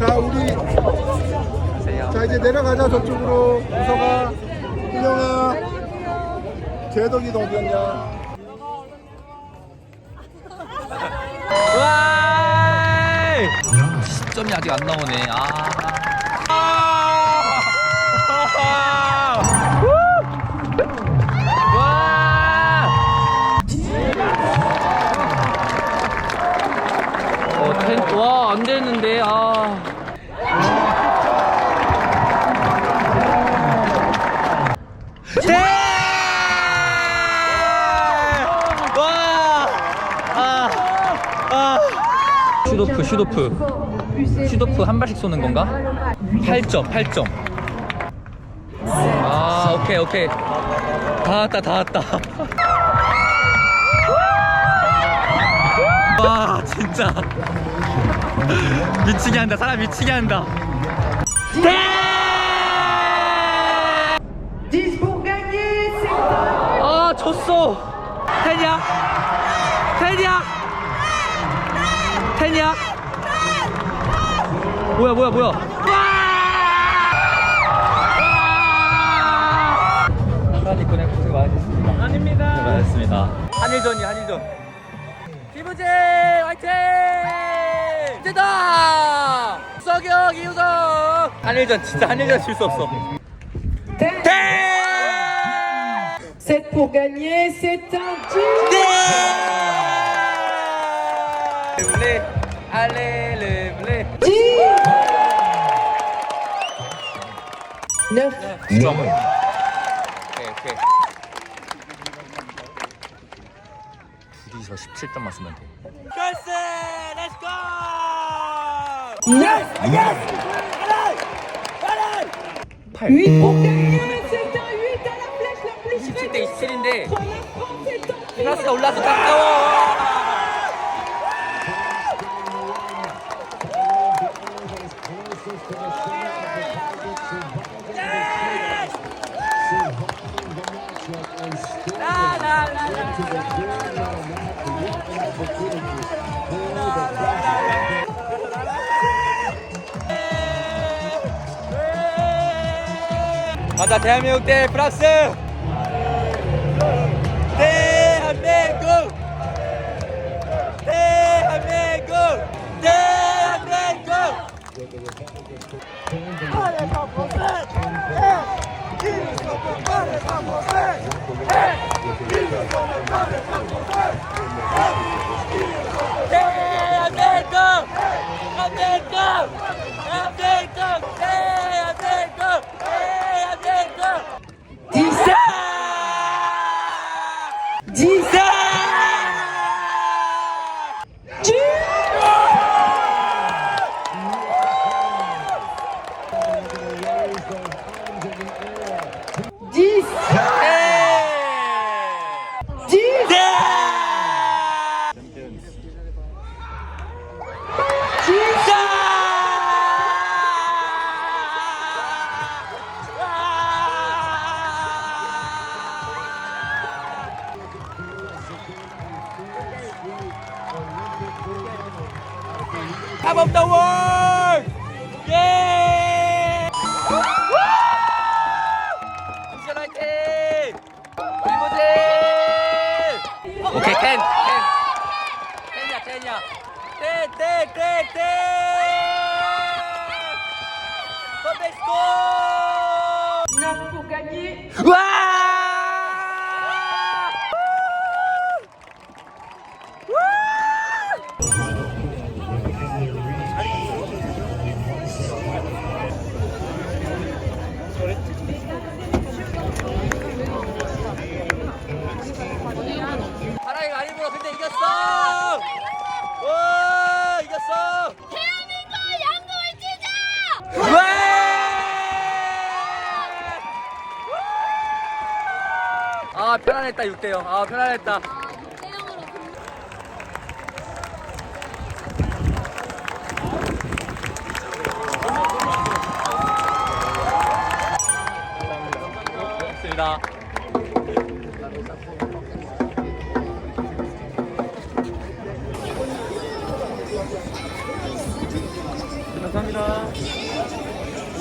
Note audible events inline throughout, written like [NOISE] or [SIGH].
자 우리 자 이제 내려가자 저쪽으로 우서가 은영아 재덕이 너 어디였냐 와! 시점이 아직 안 나오네. 아. 슈도프, 슈도프. 한 발씩 쏘는 건가? 8점, 8점. 아, 오케이, 오케이. 다 왔다, 다 왔다. [LAUGHS] 와, 진짜. 미치게 한다, 사람 미치게 한다. 네! 10 pour gagner, c'est un 아, 졌어. 텐이야? 텐이야? 텐이야? 뭐야, 뭐야, 뭐야. 사장님 고생 고생 많으셨습니다. 아닙니다. 고생 많으셨습니다. 한일전이 한일전. 김우재 화이팅! 이제다! 석영 이우성! 한일전 진짜 한일전 질 수 없어. 네! 7 pour gagner, c'est un 10. 블레 9. 오케이 오케이 둘이서 17점 맞으면 돼 결승 렛츠고 8 8 pour gagner, c'est un 8 à la flèche la plus 27대 27인데 Pour la France, c'est un 플러스가 올라서 가까워 Mas até meu tempo pra ser. Para com você! É! Isso é para você! É! Top of the world! 예! 미션 화이팅! 빌보지! 오케이, 텐! 텐! 텐이야, 텐이야! 텐, 텐, 텐, 텐! 퍼펙트 스코어! 9 pour gagner. 편안했다 6대0 아 편안했다 고맙습니다 감사합니다.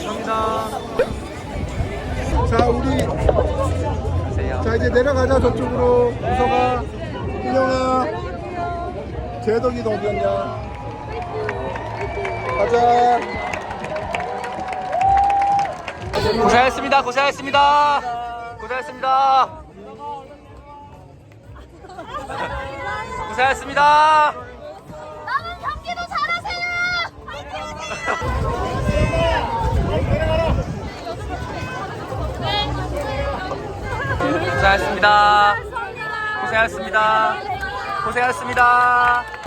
감사합니다. 자, 우리 안녕하세요. 자 이제 내려가자 저쪽으로 우서가 훈영아 재덕이 너 어디였냐 가자 고생했습니다. 고생했습니다. 고생했습니다. 고생했습니다. 남은 경기도 잘하세요. 화이팅! 고생했습니다. 고생했습니다. 고생했습니다.